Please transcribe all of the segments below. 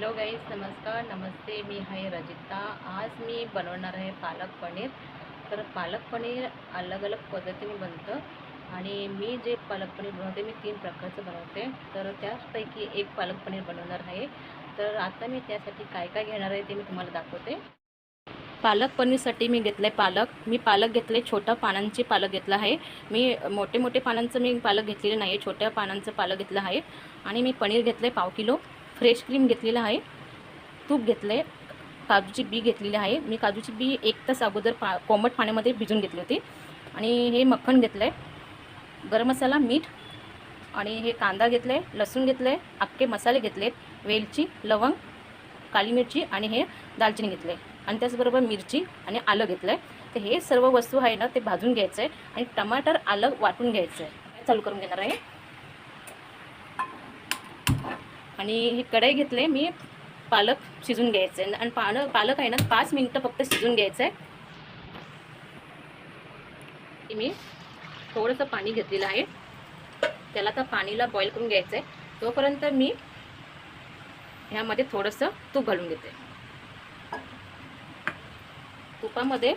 Hello guys नमस्कार नमस्ते मी आहे रजिता. आज मी बनवणार आहे पालक पनीर. तर पालक पनीर अलग अलग पद्धतीने बनतं आणि मी जे पालक पनीर बनवते मी तीन प्रकारचं बनवते. तर त्याचपैकी एक पालक पनीर बनवणार आहे. तर आता मी त्यासाठी काय काय घेणार आहे ते मी तुम्हाला दाखवते. पालक पनीरसाठी मी घेतलं आहे पालक. मी पालक घेतले छोट्या पानांचे पालक घेतलं आहे. मी मोठे मोठे पानांचं मी पालक घेतलेलं नाही आहे छोट्या पानांचं पालक घेतलं आहे. आणि मी पनीर घेतलं आहे पाव किलो. फ्रेश क्रीम घेतलेलं आहे. तूप घेतलं आहे काजूची बी घेतलेली आहे. मी काजूची बी एक तास अगोदर पा कोमट पाण्यामध्ये भिजून घेतली होती. आणि हे मक्खन घेतलं आहे गरम मसाला मीठ आणि हे कांदा घेतला आहे लसूण घेतलं आहे अख्खे मसाले घेतले आहेत वेलची लवंग काळी मिरची आणि हे दालचिनी घेतले आणि त्याचबरोबर मिरची आणि आलं घेतलं आहे तर हे सर्व वस्तू आहे ना ते भाजून घ्यायचं आहे आणि टमाटर आलं वाटून घ्यायचं आहे चालू करून घेणार आहे. आणि ही कढई घेतले मी पालक शिजून घ्यायचं. आहे आणि पानं पालक आहे ना पाच मिनटं फक्त शिजून घ्यायचं आहे मी थोडंसं पाणी घेतलेलं आहे. त्याला तर पाणीला बॉईल करून घ्यायचं आहे तोपर्यंत मी ह्यामध्ये थोडंसं तूप घालून घेते. तुपामध्ये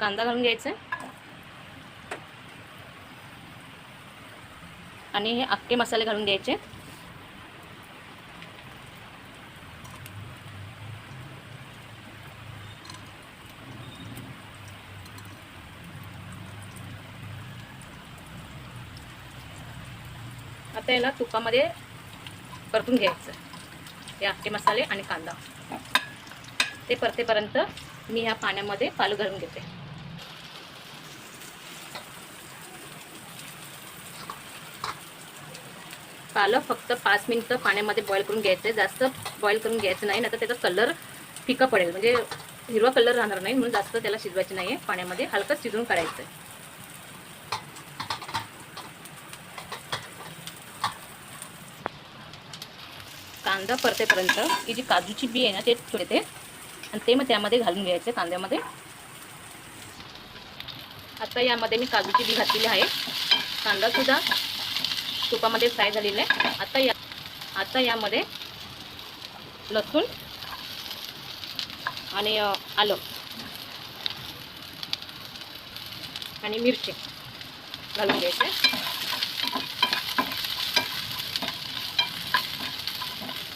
कांदा घालून घ्यायचा आहे आणि हे अख्खे मसाले घालून घ्यायचे. आता याला तुपामध्ये परतून घ्यायचं. हे अख्खे मसाले आणि कांदा. ते परतेपर्यंत मी ह्या पाण्यामध्ये पालक घालून घेते. पालं फक्त पाच मिनटं पाण्यामध्ये बॉईल करून घ्यायचं. आहे जास्त बॉईल करून घ्यायचं नाही तर त्याचा कलर फिका पडेल. म्हणजे हिरवा कलर राहणार नाही म्हणून जास्त त्याला शिजवायचं नाही आहे पाण्यामध्ये हलकं शिजवून काढायचं आहे कांदा परतेपर्यंत ही जी काजूची बी आहे ना ते ठेवते आणि ते मग त्यामध्ये घालून घ्यायचे कांद्यामध्ये. आता यामध्ये मी काजूची बी घातलेली आहे. कांदासुद्धा तुपामध्ये फ्राय झालेला आहे. आता या आता यामध्ये लसूण आणि आलं. आणि मिरची घालून घ्यायचे.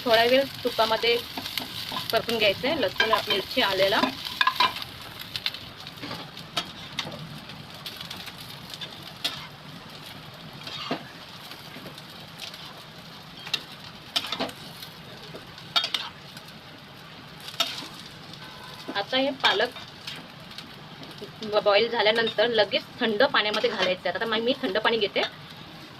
थोडा वेळ तुपामध्ये परतून घ्यायचं आहे. लसूण मिरची आलेला. आता हे पालक बॉईल झाल्यानंतर लगेच थंड पाण्यामध्ये घालायचं आहे. आता मग मी थंड पाणी घेते.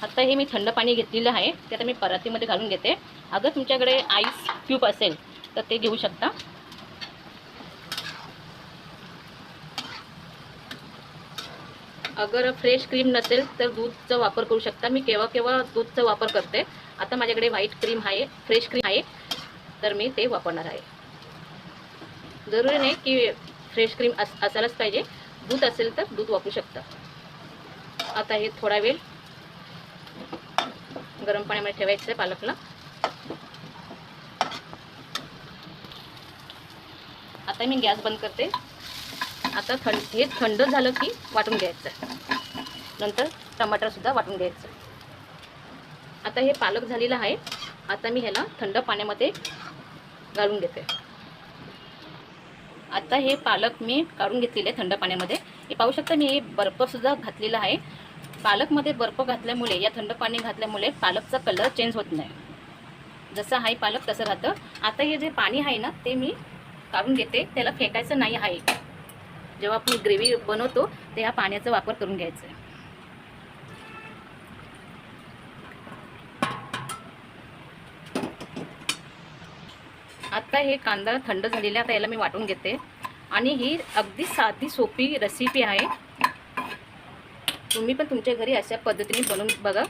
आता हे मी थंड पाणी घेतलेलं आहे. ते आता मी परातीमध्ये घालून घेते. अगर तुमच्याकडे आईस क्यूब असेल तर ते घेऊ शकता. अगर फ्रेश क्रीम नसेल तर दूधचा वापर करू शकता. मी केव्हा केव्हा दूधचा वापर करते. आता माझ्याकडे व्हाईट क्रीम आहे फ्रेश क्रीम आहे तर मी ते वापरणार आहे. जरुरी नाही की फ्रेश क्रीम अस असायलाच पाहिजे. दूध असेल तर दूध वापरू शकता. आता हे थोडा वेळ गरम पाण्यामध्ये ठेवायचं आहे पालकला. आता मी गॅस बंद करते. आता थंड हे थंड झालं की वाटून घ्यायचं. नंतर टमाटरसुद्धा वाटून घ्यायचं. आता हे पालक झालेलं आहे. आता मी ह्याला थंड पाण्यामध्ये घालून घेते. आता हे पालक मी काढून घेतलेले आहे थंड पाण्यामध्ये. हे पाहू शकता मी हे बर्फसुद्धा घातलेला आहे. पालकमध्ये बर्फ घातल्यामुळे या थंड पाणी घातल्यामुळे पालकचा कलर चेंज होत नाही. जसं आहे पालक तसं राहतं. आता हे जे पाणी आहे ना ते मी काढून घेते त्याला फेकायचं नाही आहे. जेव्हा आपण ग्रेव्ही बनवतो ते ह्या पाण्याचा वापर करून घ्यायचा आहे. आता हे कांदा थंड झालेला आता याला मी वाटून घेते. आणि ही अगदी साधी सोपी रेसिपी आहे. तुम्ही पण तुमच्या घरी अशा पद्धतीने बनवून बघा.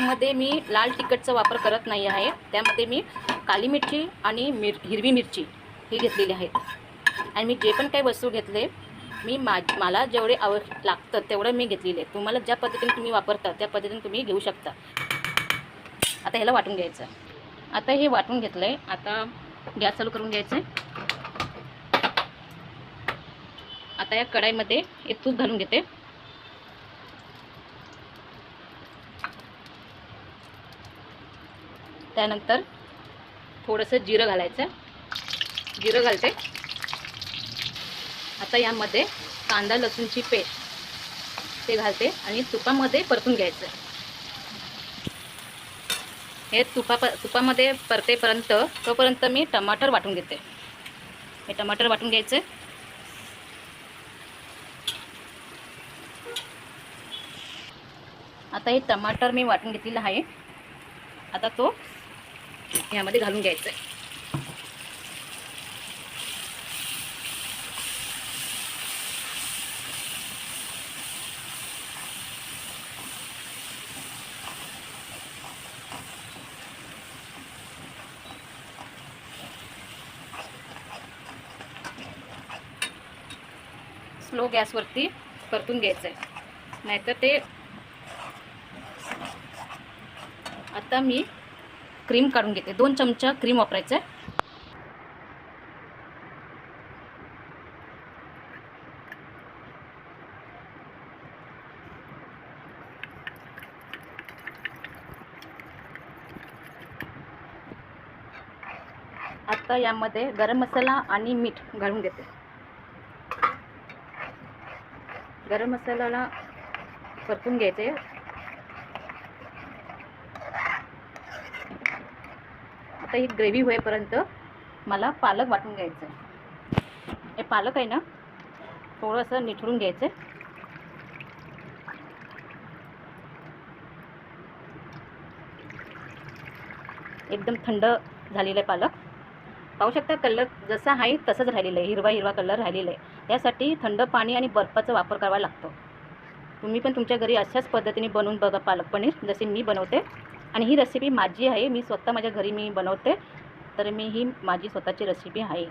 त्यामध्ये मी लाल तिखटचा वापर करत नाही आहे. त्यामध्ये मी काली मिरची आणि मिर हिरवी मिरची ही घेतलेली आहेत. आणि मी जे पण काही वस्तू घेतले मी मा मला जेवढे आव लागतं तेवढं मी घेतलेले आहे तुम्हाला ज्या पद्धतीने तुम्ही वापरता त्या पद्धतीने तुम्ही घेऊ शकता. आता ह्याला वाटून घ्यायचं. आता हे वाटून घेतलं आहे आता गॅस चालू करून घ्यायचं. आहे आता या कढाईमध्ये एक तूप घालून घेते. त्यानंतर थोडंसं जिरं घालायचं. जिरं घालते. आता यामध्ये कांदा लसूणची पेस्ट ते घालते आणि तुपामध्ये परतून घ्यायचं. हे तुपा प तुपामध्ये परतेपर्यंत तोपर्यंत मी टमाटर वाटून घेते. हे टमाटर वाटून घ्यायचे. आता हे टमाटर मी वाटून घेतलेलं आहे. आता तो ह्यामध्ये घालून घ्यायचं आहे स्लो गॅसवरती परतून घ्यायचं आहे नाहीतर ते आता मी क्रीम काढून घेते. दोन चमचा क्रीम वापरायचं. आहे आता यामध्ये गरम मसाला आणि मीठ घालून घेते. गरम मसाल्याला परतून घ्यायचे. फक्त ही ग्रेव्ही होईपर्यंत मला पालक वाटून घ्यायचं आहे हे पालक आहे ना थोडंसं निथळून घ्यायचं आहे एकदम थंड झालेलं आहे पालक. पाहू शकता कलर जसा आहे तसंच राहिलेलं आहे हिरवा हिरवा कलर राहिलेला आहे. त्यासाठी थंड पाणी आणि बर्फाचा वापर करावा लागतो. तुम्ही पण तुमच्या घरी अशाच पद्धतीने बनवून बघा पालक पनीर जसे मी बनवते. आणि ही रेसिपी माझी आहे. मी स्वतः माझ्या घरी मी बनवते. तर मी ही माझी स्वतःची रेसिपी आहे.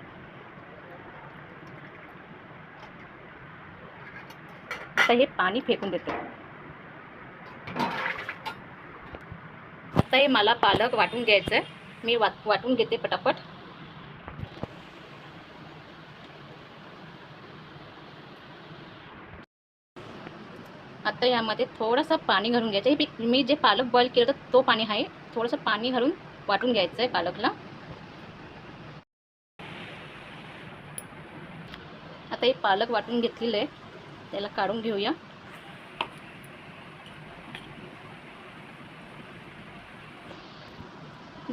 आता हे पाणी फेकून देते. आता हे मला पालक वाटून घ्यायचं आहे मी वाट वाटून घेते पटापट. आता यामध्ये थोडंसं पाणी घालून घ्यायचं. हे मी- जे पालक बॉईल केलं होतं तो पाणी आहे. थोडंसं पाणी घालून वाटून घ्यायचं आहे पालकला. आता हे पालक वाटून घेतलेलं आहे. त्याला काढून घेऊया.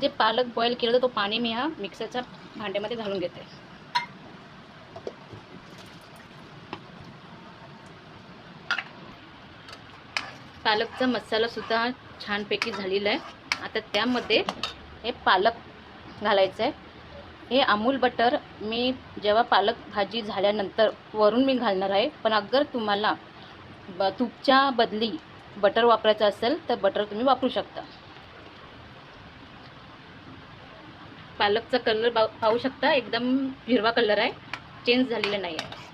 जे पालक बॉईल केलं होतं तो पाणी मी ह्या मिक्सरच्या भांड्यामध्ये घालून घेते. पालकचा मसालासुद्धा छानपैकी झालेला आहे. आता त्यामध्ये हे पालक घालायचं आहे. हे अमूल बटर मी जेव्हा पालक भाजी झाल्यानंतर वरून मी घालणार आहे. पण अगर तुम्हाला ब तूपच्या बदली बटर वापरायचं असेल तर बटर तुम्ही वापरू शकता. पालकचा कलर पाहू शकता. एकदम हिरवा कलर आहे. चेंज झालेला नाही आहे.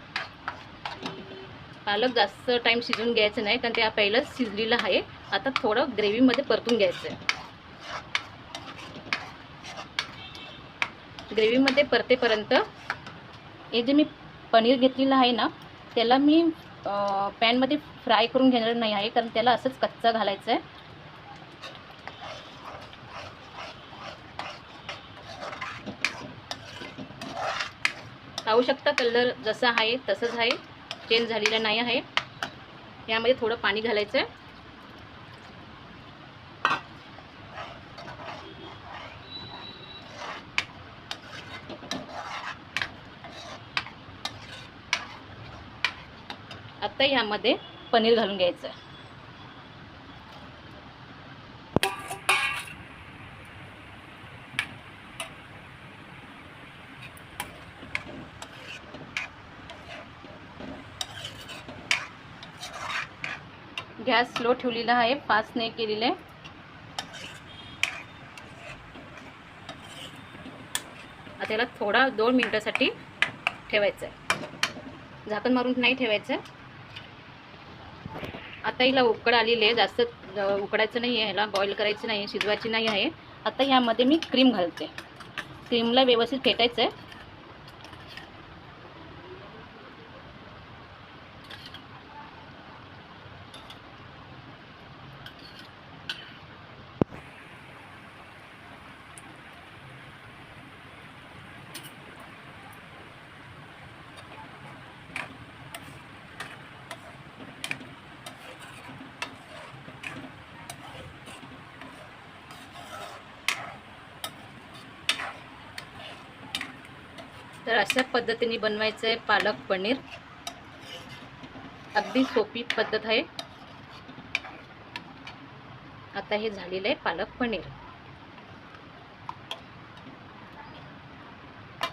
पालक जास्त टाईम शिजवून घ्यायचं नाही कारण ते पहिलंच शिजलेलं आहे. आता थोडं ग्रेव्हीमध्ये परतून घ्यायचं आहे. ग्रेव्हीमध्ये परतेपर्यंत हे जे मी पनीर घेतलेलं आहे ना त्याला मी पॅनमध्ये फ्राय करून घेणार नाही आहे कारण त्याला असंच कच्चा घालायचं आहे पाहू शकता कलर जसा आहे तसंच आहे. चेंज झालेला नाही आहे. यामध्ये थोडं पाणी घालायचं आहे आता यामध्ये पनीर घालून घ्यायचं. आहे गॅस स्लो ठेवलेला आहे फास्ट नाही केलेलं आहे. आता याला थोडा दोन मिनटासाठी ठेवायचं आहे झाकण मारून नाही ठेवायचं. आता हिला उकड आलेली आहे जास्त उकडायचं नाही आहे ह्याला बॉईल करायचं नाही आहे शिजवायची नाही आहे. आता ह्यामध्ये मी क्रीम घालते. क्रीमला व्यवस्थित फेटायचं आहे तर अशा पद्धतीने बनवायचं आहे पालक पनीर. अगदी सोपी पद्धत आहे. आता हे झालेलं आहे पालक पनीर.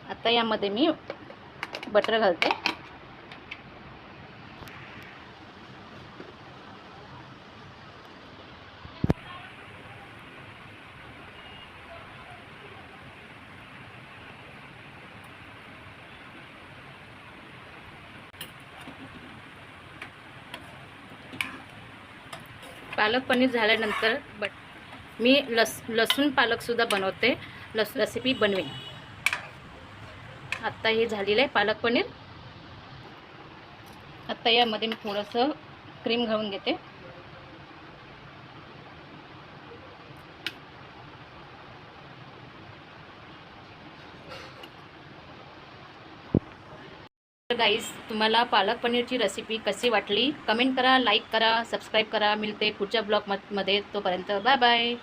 आता यामध्ये मी बटर घालते. पालक पनीर झाल्यानंतर बट मी लस लसूण पालकसुद्धा बनवते. लस रेसिपी बनवेन. आत्ता हे झालेलं आहे पालक पनीर आत्ता यामध्ये मी थोडंसं क्रीम घालून घेते. गाईज तुम्हाला पालक पनीरची रेसिपी कशी वाटली? कमेंट करा लाईक करा सबस्क्राईब करा. मिळते पुढच्या ब्लॉगमध्ये तोपर्यंत. Bye bye